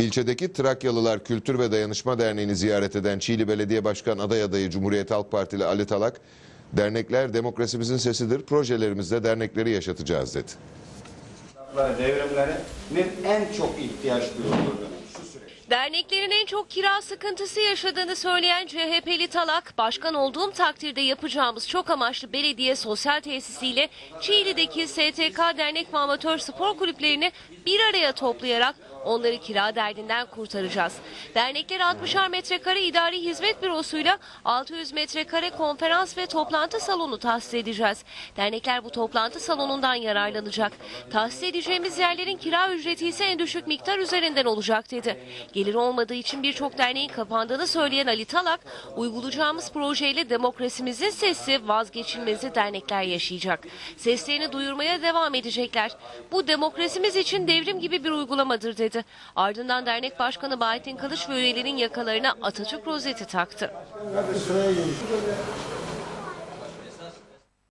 İlçedeki Trakyalılar Kültür ve Dayanışma Derneği'ni ziyaret eden Çiğli Belediye Başkan aday adayı Cumhuriyet Halk Partili Ali Talak, dernekler demokrasimizin sesidir, projelerimizde dernekleri yaşatacağız dedi. devrimlerinin en çok ihtiyaç duyulduğu dönem şu süreç. Derneklerin en çok kira sıkıntısı yaşadığını söyleyen CHP'li Talak, başkan olduğum takdirde yapacağımız çok amaçlı belediye sosyal tesisiyle Çiğli'deki STK Dernek ve Amatör Spor Kulüplerini bir araya toplayarak onları kira derdinden kurtaracağız. Dernekler 60'ar metrekare idari hizmet bürosuyla 600 metrekare konferans ve toplantı salonu tahsis edeceğiz. Dernekler bu toplantı salonundan yararlanacak. Tahsis edeceğimiz yerlerin kira ücreti ise en düşük miktar üzerinden olacak dedi. Gelir olmadığı için birçok derneğin kapandığını söyleyen Ali Talak, uygulayacağımız projeyle demokrasimizin sesi vazgeçilmezi dernekler yaşayacak. Seslerini duyurmaya devam edecekler. Bu demokrasimiz için devrim gibi bir uygulamadır dedi. Ardından dernek başkanı Bahattin Kılıç ve üyelerin yakalarına Atatürk rozeti taktı.